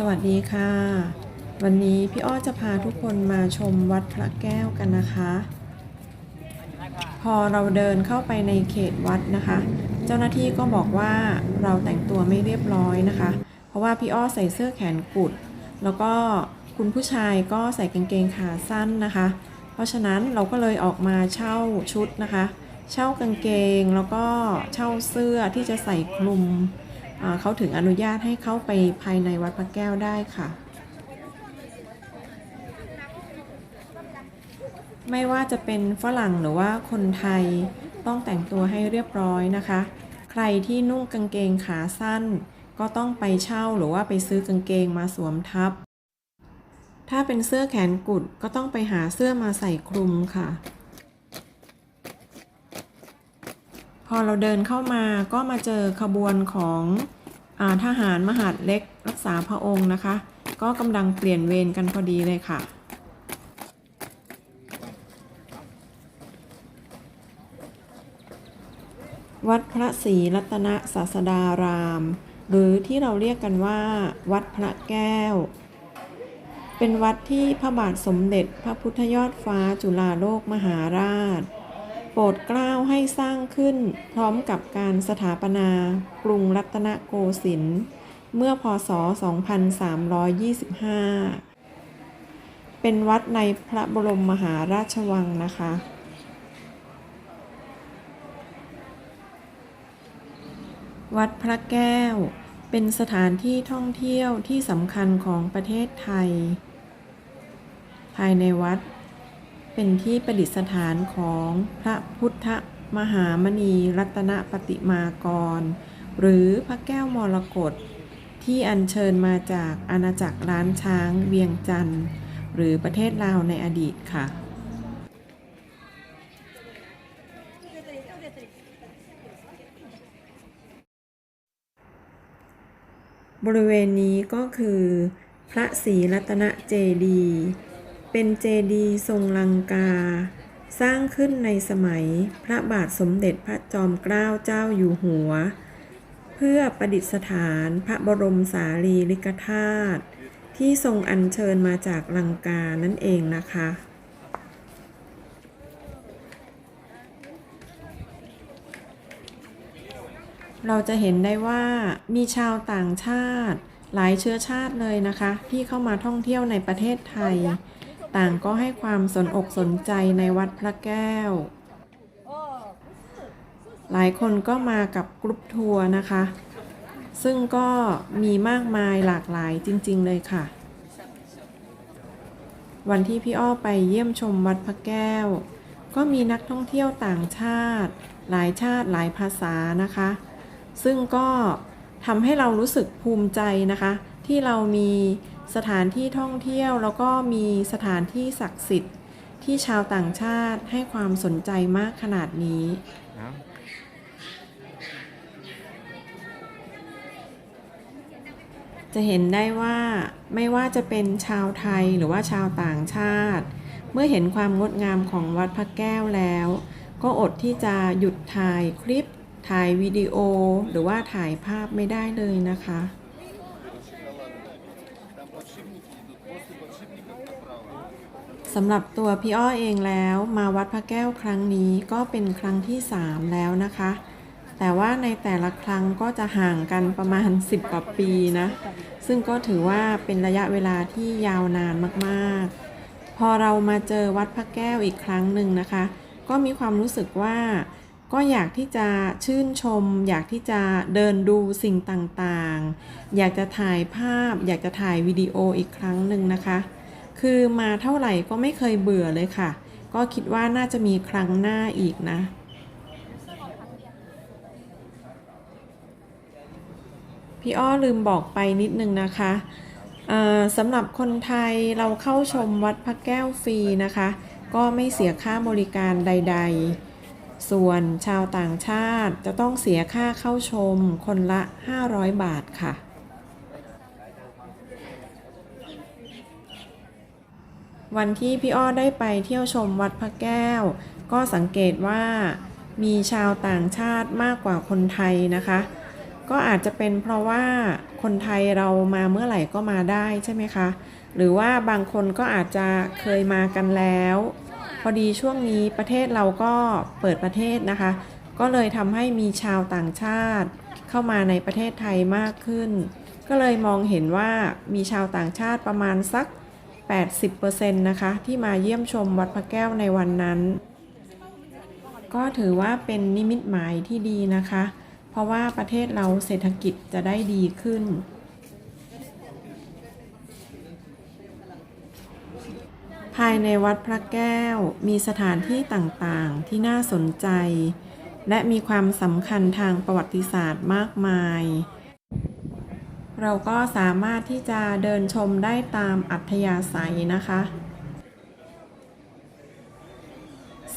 สวัสดีค่ะ วันนี้พี่อ้อจะพาทุกคนมาชมวัดพระแก้วกันนะคะ พอเราเดินเข้าไปในเขตวัดนะคะ เจ้าหน้าที่ก็บอกว่าเราแต่งตัวไม่เรียบร้อยนะคะ เพราะว่าพี่อ้อใส่เสื้อแขนกุด แล้วก็คุณผู้ชายก็ใส่กางเกงขาสั้นนะคะ เพราะฉะนั้นเราก็เลยออกมาเช่าชุดนะคะ เช่ากางเกงแล้วก็เช่าเสื้อที่จะใส่คลุม เขาถึงอนุญาตให้เข้าไปภายในวัดพระแก้วได้ค่ะ ไม่ว่าจะเป็นฝรั่งหรือว่าคนไทยต้องแต่งตัวให้เรียบร้อยนะคะ ใครที่นุ่งกางเกงขาสั้น ก็ต้องไปเช่าหรือว่าไปซื้อกางเกงมาสวมทับ ถ้าเป็นเสื้อแขนกุดก็ต้องไปหาเสื้อมาใส่คลุมค่ะพอเราเดินเข้ามาก็มาเจอขบวนของ ทหารมหาดเล็กรักษาพระองค์นะคะ ก็กำลังเปลี่ยนเวรกันพอดีเลยค่ะวัดพระศรีรัตนศาสดาราม หรือที่เราเรียกกันว่า วัดพระแก้ว เป็นวัดที่พระบาทสมเด็จพระพุทธยอดฟ้าจุฬาโลกมหาราช รดเกล้าให้สร้างขึ้นพร้อมกับการสถาปนากรุงรัตนโกสินทร์เมื่อพศ 2325 เป็นวัดในพระบรมมหาราชวังนะคะ วัดพระแก้ว เป็นสถานที่ท่องเที่ยวที่สำคัญของประเทศไทย ภายในวัด เป็นที่ประดิษฐานของพระพุทธมหามณีรัตนปฏิมากร หรือพระแก้วมรกตที่อัญเชิญมาจากอาณาจักรล้านช้างเวียงจันทร์ หรือประเทศลาวในอดีตค่ะ บริเวณนี้ก็คือ พระศรีรัตนเจดีย์ เป็นเจดีย์ทรงลังกา สร้างขึ้นในสมัยพระบาทสมเด็จพระจอมเกล้าเจ้าอยู่หัว เพื่อประดิษฐานพระบรมสารีริกธาตุที่ทรงอัญเชิญมาจากลังกานั่นเองนะคะเราจะเห็นได้ว่ามีชาวต่างชาติ หลายเชื้อชาติเลยนะคะ ที่เข้ามาท่องเที่ยวในประเทศไทย ต่างก็ให้ความสนอกสนใจในวัดพระแก้ว หลายคนก็มากับกรุ๊ปทัวร์นะคะ ซึ่งก็มีมากมายหลากหลายจริง ๆ เลยค่ะ วันที่พี่อ้อไปเยี่ยมชมวัดพระแก้ว ก็มีนักท่องเที่ยวต่างชาติ หลายชาติหลายภาษานะคะ ซึ่งก็ทำให้เรารู้สึกภูมิใจนะคะ ที่เรามี สถานที่ท่องเที่ยวแล้วก็มีสถานที่ศักดิ์สิทธิ์ที่ชาวต่างชาติให้ความสนใจมากขนาดนี้ จะเห็นได้ว่าไม่ว่าจะเป็นชาวไทยหรือว่าชาวต่างชาติ เมื่อเห็นความงดงามของวัดพระแก้วแล้ว ก็อดที่จะหยุดถ่ายคลิป ถ่ายวิดีโอหรือว่าถ่ายภาพไม่ได้เลยนะคะ สำหรับตัวพี่อ้อเองแล้วมาวัดพระแก้วครั้งนี้ก็เป็นครั้งที่ 3 แล้วนะคะ แต่ว่าในแต่ละครั้งก็จะห่างกันประมาณ 10 กว่าปีนะ ซึ่งก็ถือว่าเป็นระยะเวลาที่ยาวนานมากๆ พอเรามาเจอวัดพระแก้วอีกครั้งหนึ่งนะคะ ก็มีความรู้สึกว่าก็อยากที่จะชื่นชม อยากที่จะเดินดูสิ่งต่างๆ อยากจะถ่ายภาพ อยากจะถ่ายวิดีโออีกครั้งหนึ่งนะคะ คือมาเท่าไหร่ก็ไม่เคยเบื่อเลยค่ะ ก็คิดว่าน่าจะมีครั้งหน้าอีกนะ พี่อ้อลืมบอกไปนิดนึงนะคะเอ่อสำหรับคนไทยเราเข้าชมวัดพระแก้วฟรีนะคะ ก็ไม่เสียค่าบริการใด ๆ ส่วนชาวต่างชาติจะต้องเสียค่าเข้าชมคนละ 500 บาทค่ะ วันที่พี่อ้อได้ไปเที่ยวชมวัดพระแก้ว ก็สังเกตว่ามีชาวต่างชาติมากกว่าคนไทยนะคะ ก็อาจจะเป็นเพราะว่าคนไทยเรามาเมื่อไหร่ก็มาได้ใช่ไหมคะ หรือว่าบางคนก็อาจจะเคยมากันแล้ว พอดีช่วงนี้ประเทศเราก็เปิดประเทศนะคะ ก็เลยทำให้มีชาวต่างชาติเข้ามาในประเทศไทยมากขึ้น ก็เลยมองเห็นว่ามีชาวต่างชาติประมาณสัก 80%นะคะที่มาเยี่ยมชมวัดพระแก้วในวันนั้น ก็ถือว่าเป็นนิมิตหมายที่ดีนะคะ เพราะว่าประเทศเราเศรษฐกิจจะได้ดีขึ้น ภายในวัดพระแก้วมีสถานที่ต่างๆที่น่าสนใจ และมีความสำคัญทางประวัติศาสตร์มากมาย เราก็สามารถที่จะเดินชมได้ตามอัธยาศัยนะคะ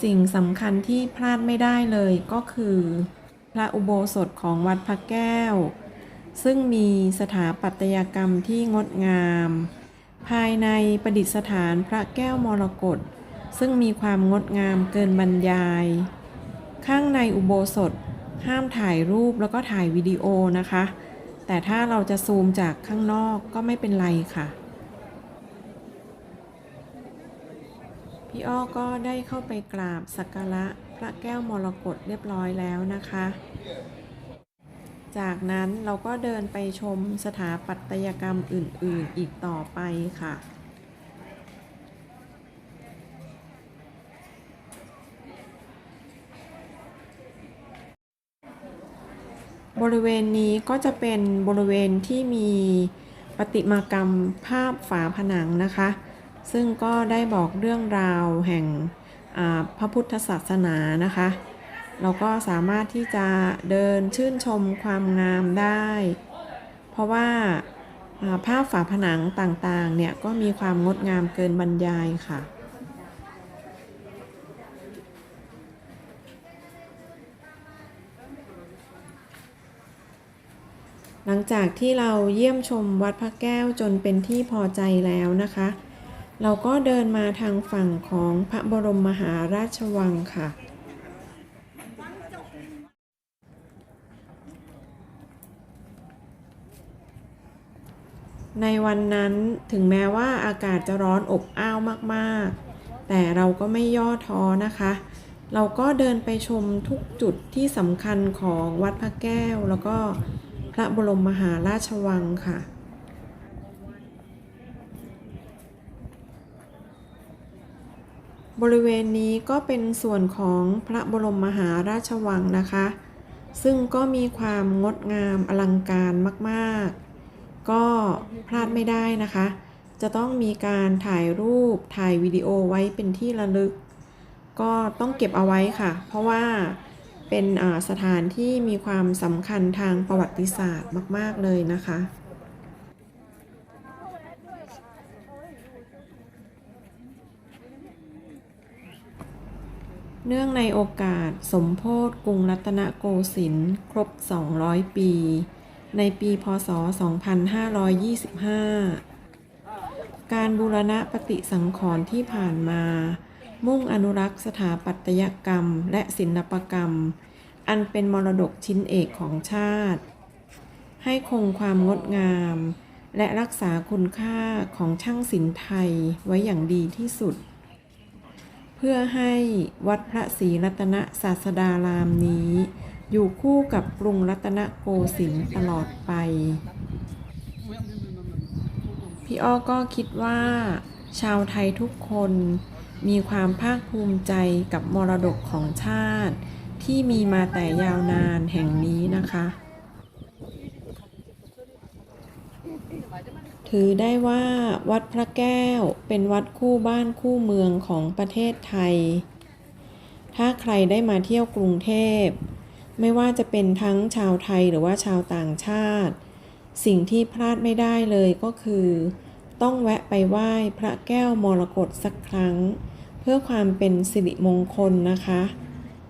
สิ่งสำคัญที่พลาดไม่ได้เลยก็คือ พระอุโบสถของวัดพระแก้ว ซึ่งมีสถาปัตยกรรมที่งดงาม ภายในประดิษฐานพระแก้วมรกตซึ่งมีความงดงามเกินบรรยาย ข้างในอุโบสถห้ามถ่ายรูปแล้วก็ถ่ายวิดีโอนะคะ แต่ถ้าเราจะซูมจากข้างนอกก็ไม่เป็นไรค่ะ พี่อ้อก็ได้เข้าไปกราบสักการะพระแก้วมรกตเรียบร้อยแล้วนะคะ จากนั้นเราก็เดินไปชมสถาปัตยกรรมอื่นๆ อีกต่อไปค่ะ บริเวณนี้ก็จะเป็นบริเวณที่มีประติมากรรมภาพฝาผนังนะคะ ซึ่งก็ได้บอกเรื่องราวแห่งพระพุทธศาสนานะคะ เราก็สามารถที่จะเดินชื่นชมความงามได้ เพราะว่าภาพฝาผนังต่างๆเนี่ยก็มีความงดงามเกินบรรยายค่ะ ลังจากที่เราเยี่ยมชมวัดพระแก้วจนเป็นที่พอใจแล้วนะคะ เราก็เดินมาทางฝั่งของพระบรมมหาราชวังค่ะ ในวันนั้นถึงแม้ว่าอากาศจะร้อนอบอ้าวมากๆ แต่เราก็ไม่ย่อท้อนะคะ เราก็เดินไปชมทุกจุดที่สำคัญของวัดพระแก้วแล้วก็ พระบรมมหาราชวังค่ะ บริเวณนี้ก็เป็นส่วนของพระบรมมหาราชวังนะคะ ซึ่งก็มีความงดงามอลังการมาก ๆ ก็พลาดไม่ได้นะคะ จะต้องมีการถ่ายรูปถ่ายวิดีโอไว้เป็นที่ระลึก ก็ต้องเก็บเอาไว้ค่ะ เพราะว่า เป็นสถานที่มีความสำคัญทางประวัติศาสตร์มาก ๆ เลยนะคะเนื่องในโอกาสสมโพธิกรุงรัตนโกสินทร์ครบ 200 ปี ในปี พศ 2525 การบูรณะปฏิสังขรณ์ที่ผ่านมา มุ่งอนุรักษ์สถาปัตยกรรมและศิลปกรรม อันเป็นมรดกชิ้นเอกของชาติ ให้คงความงดงาม และรักษาคุณค่าของช่างศิลป์ไทยไว้อย่างดีที่สุด เพื่อให้วัดพระศรีรัตนศาสดารามนี้ อยู่คู่กับกรุงรัตนโกสินทร์ตลอดไปพี่อ้อก็คิดว่า ชาวไทยทุกคน มีความภาคภูมิใจกับมรดกของชาติ ที่มีมาแต่ยาวนานแห่งนี้นะคะ ถือได้ว่าวัดพระแก้วเป็นวัดคู่บ้านคู่เมืองของประเทศไทย ถ้าใครได้มาเที่ยวกรุงเทพ ไม่ว่าจะเป็นทั้งชาวไทยหรือว่าชาวต่างชาติ สิ่งที่พลาดไม่ได้เลยก็คือต้องแวะไปไหว้พระแก้วมรกตสักครั้ง เพื่อความเป็นสิริมงคลนะคะ